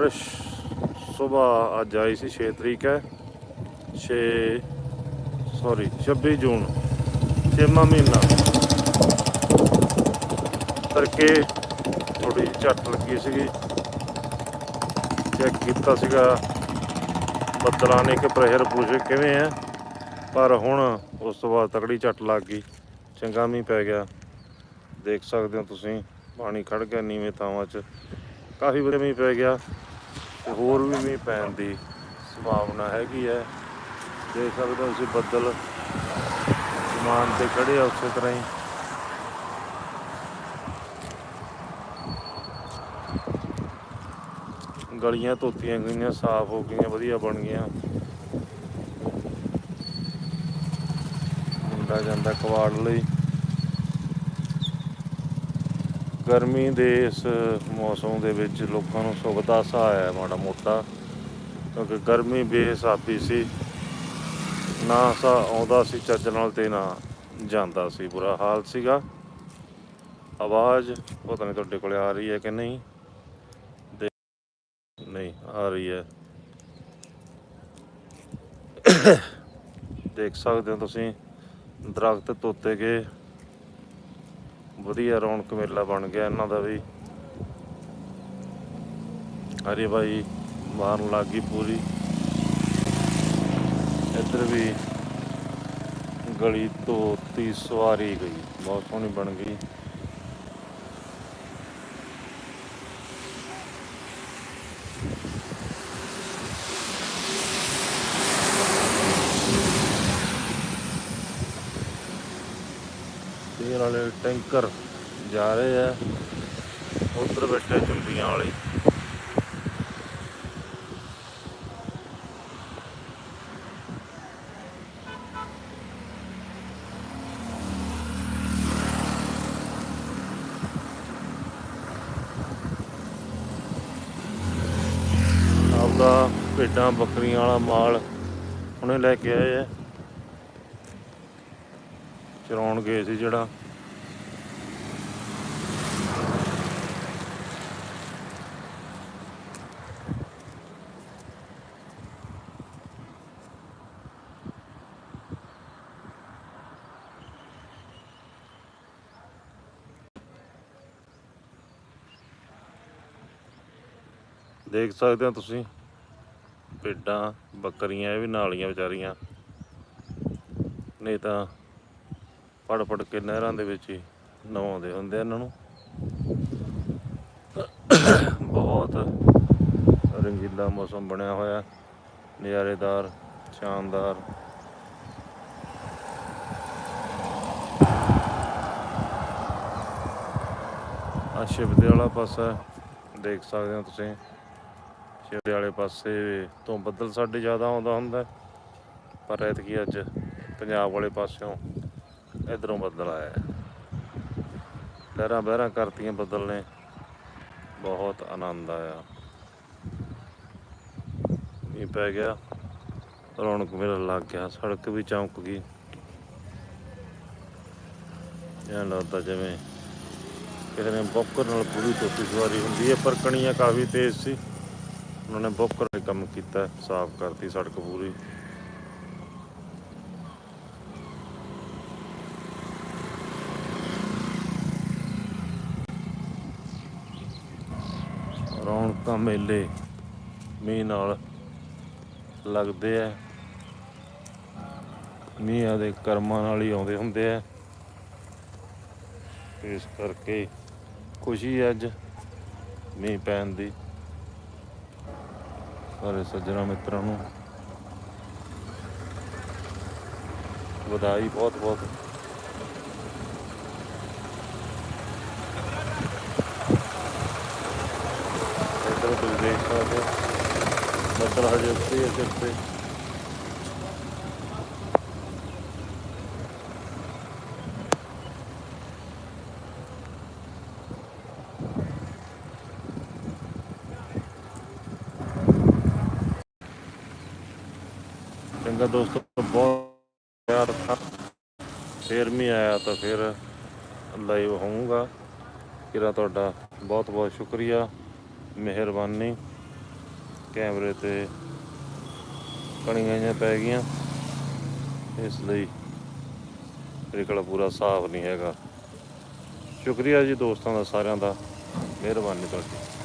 ਬਾਰਿਸ਼ ਸਵੇਰ ਅੱਜ ਆਈ ਸੀ 6 ਤਰੀਕ ਹੈ 6 ਸੌਰੀ 26 ਜੂਨ ਛੇਵਾਂ ਮਹੀਨਾ ਕਰਕੇ ਥੋੜੀ ਝੱਟ ਲੱਗੀ ਸੀਗੀ। ਚੈੱਕ ਕੀਤਾ ਸੀਗਾ ਬੱਦਲਾਂ ਨੇ ਕਿ ਪ੍ਰੈਸ਼ਰ ਪੁਸ਼ ਕਿਵੇਂ ਹੈ ਪਰ ਹੁਣ ਉਸ ਤੋਂ ਬਾਅਦ ਤਕੜੀ ਝੱਟ ਲੱਗ ਗਈ। ਚੰਗਾ ਮੀਂਹ ਪੈ ਗਿਆ। ਦੇਖ ਸਕਦੇ ਹੋ ਤੁਸੀਂ, ਪਾਣੀ ਖੜ ਗਿਆ ਨੀਵੇਂ ਥਾਵਾਂ 'ਚ। ਕਾਫੀ ਬੜੇ ਮੀਂਹ ਪੈ ਗਿਆ। ਤੇ ਹੋਰ ਵੀ ਮੀਂਹ ਪੈਣ ਦੀ ਸੰਭਾਵਨਾ ਹੈਗੀ ਹੈ। ਦੇਖ ਸਕਦੇ ਹੋ ਤੁਸੀਂ ਬੱਦਲ ਸਮਾਨ ਤੇ ਖੜੇ ਆ ਉਸੇ ਤਰ੍ਹਾਂ ਹੀ। ਗਲੀਆਂ ਧੋਤੀਆਂ ਗਈਆਂ, ਸਾਫ਼ ਹੋ ਗਈਆਂ, ਵਧੀਆ ਬਣ ਗਈਆਂ। ਮੁੰਡਾ ਜਾਂਦਾ ਕਵਾੜ ਲਈ। ਗਰਮੀ ਦੇ ਇਸ ਮੌਸਮ ਦੇ ਵਿੱਚ ਲੋਕਾਂ ਨੂੰ ਸੁੱਖ ਦਾ ਸਹਾਇਆ ਆਇਆ ਮਾੜਾ ਮੋਟਾ, ਕਿਉਂਕਿ ਗਰਮੀ ਬੇਹਿਸਾਬੀ ਸੀ। ਨਾ ਸਾ ਆਉਂਦਾ ਸੀ, ਚੱਜ ਨਾਲ ਤੇ ਨਾ ਜਾਂਦਾ ਸੀ। ਬੁਰਾ ਹਾਲ ਸੀਗਾ। ਆਵਾਜ਼ ਪਤਾ ਨਹੀਂ ਤੁਹਾਡੇ ਕੋਲੇ ਆ ਰਹੀ ਹੈ ਕਿ ਨਹੀਂ? ਨਹੀਂ, ਆ ਰਹੀ ਹੈ। ਦੇਖ ਸਕਦੇ ਹੋ ਤੁਸੀਂ ਦਰਖਤ ਤੋਤੇ ਗਏ। ਵਧੀਆ ਰੌਣਕ ਮੇਲਾ ਬਣ ਗਿਆ ਇਹਨਾਂ ਦਾ ਵੀ। ਹਰੇ ਭਾਈ ਮਾਰਨ ਲੱਗ ਗਈ ਪੂਰੀ। ਇੱਧਰ ਵੀ ਗਲੀ ਤੋਂ ਤੀ ਸਵਾਰੀ ਗਈ, ਬਹੁਤ ਸੋਹਣੀ ਬਣ ਗਈ। ਤੇਲ ਵਾਲੇ ਟੈਂਕਰ ਜਾ ਰਹੇ ਆ। ਉਧਰ ਬੈਠੇ ਚੁੰਬੀਆਂ ਵਾਲੇ। ਆਪਦਾ ਭੇਡਾਂ, ਬੱਕਰੀਆਂ ਵਾਲਾ ਮਾਲ ਉਹਨੇ ਲੈ ਕੇ ਆਏ ਆ। ਚਰਾਉਣ ਗਏ ਸੀ ਜਿਹੜਾ। ਦੇਖ ਸਕਦੇ ਹੋ ਤੁਸੀਂ। ਭੇਡਾਂ, ਬੱਕਰੀਆਂ, ਇਹ ਵੀ ਨਾਲੀਆਂ ਵਿਚਾਰੀਆਂ। ਨਹੀਂ ਤਾਂ ਫੜ ਫੜ ਕੇ ਨਹਿਰਾਂ ਦੇ ਵਿੱਚ ਹੀ ਨਵਾਉਂਦੇ ਹੁੰਦੇ ਇਹਨਾਂ ਨੂੰ। ਬਹੁਤ ਰੰਗੀਲਾ ਮੌਸਮ ਬਣਿਆ ਹੋਇਆ। ਨਜ਼ਾਰੇਦਾਰ, ਸ਼ਾਨਦਾਰ। ਆ ਸ਼ਿਵਦੇ ਵਾਲਾ ਪਾਸਾ ਦੇਖ ਸਕਦੇ ਹੋ ਤੁਸੀਂ। ਸ਼ਿਵਦੇ ਵਾਲੇ ਪਾਸੇ ਤੋਂ ਬੱਦਲ ਸਾਡੇ ਜ਼ਿਆਦਾ ਆਉਂਦਾ ਹੁੰਦਾ ਪਰ ਐਤਕੀ ਅੱਜ ਪੰਜਾਬ ਵਾਲੇ ਪਾਸਿਓਂ ਇਧਰੋਂ ਬੱਦਲ ਆਇਆ ਲਹਿਰਾਂ ਬਹਿਰਾਂ ਕਰਤੀਆਂ ਬੱਦਲ ਨੇ। ਬਹੁਤ ਆਨੰਦ ਆਇਆ। ਮੀਂਹ ਪੈ ਗਿਆ। ਰੌਣਕ ਮੇਲਾ ਲੱਗ ਗਿਆ। ਸੜਕ ਵੀ ਚਮਕ ਗਈ। ਐਂ ਲੱਗਦਾ ਜਿਵੇਂ ਕਿਸੇ ਨੇ ਬੋਕਰ ਨਾਲ ਪੂਰੀ ਧੋਤੀ ਸਵਾਰੀ ਹੁੰਦੀ ਹੈ, ਪਰ ਕਣੀਆਂ ਕਾਫੀ ਤੇਜ਼ ਸੀ। ਉਹਨਾਂ ਨੇ ਬੋਕਰ ਨੇ ਕੰਮ ਕੀਤਾ, ਸਾਫ਼ ਕਰਤੀ ਸੜਕ ਪੂਰੀ। ਰੌਣਕਾਂ ਮੇਲੇ, ਮੀਂਹ ਨਾਲ ਲੱਗਦੇ ਆ। ਮੀਂਹਾਂ ਦੇ ਕਰਮਾਂ ਨਾਲ ਹੀ ਆਉਂਦੇ ਹੁੰਦੇ ਆ। ਇਸ ਕਰਕੇ ਖੁਸ਼ੀ ਹੈ ਅੱਜ, ਮੀਂਹ ਪੈਣ ਦੀ। ਸਾਰੇ ਸੱਜਣਾ ਮਿੱਤਰਾਂ ਨੂੰ ਵਧਾਈ ਬਹੁਤ ਬਹੁਤ। ਇੱਧਰ ਤੁਸੀਂ ਦੇਖ ਸਕਦੇ ਹੋ। ਬੱਦਲ ਹਜੇ ਉੱਤੇ ਹੈ ਸਿਰ ਤੇ। ਚੰਗਾ ਦੋਸਤੋ ਬਹੁਤ ਯਾਰ ਥਾ ਫੇਰ ਵੀ ਆਇਆ ਤਾਂ ਫਿਰ ਲਾਈਵ ਹੋਊਗਾ। ਕਿਰਾ ਤੁਹਾਡਾ ਬਹੁਤ ਬਹੁਤ ਸ਼ੁਕਰੀਆ। ਮਿਹਰਬਾਨੀ। ਕੈਮਰੇ ਤੇ ਕਣੀਆਂ ਪੈ ਗਈਆਂ। ਇਸ ਲਈ ਨਿਕਲ ਪੂਰਾ ਸਾਫ਼ ਨਹੀਂ ਹੈਗਾ। ਸ਼ੁਕਰੀਆ ਜੀ ਦੋਸਤਾਂ ਦਾ ਸਾਰਿਆਂ ਦਾ। ਮਿਹਰਬਾਨੀ ਤੁਹਾਡੀ।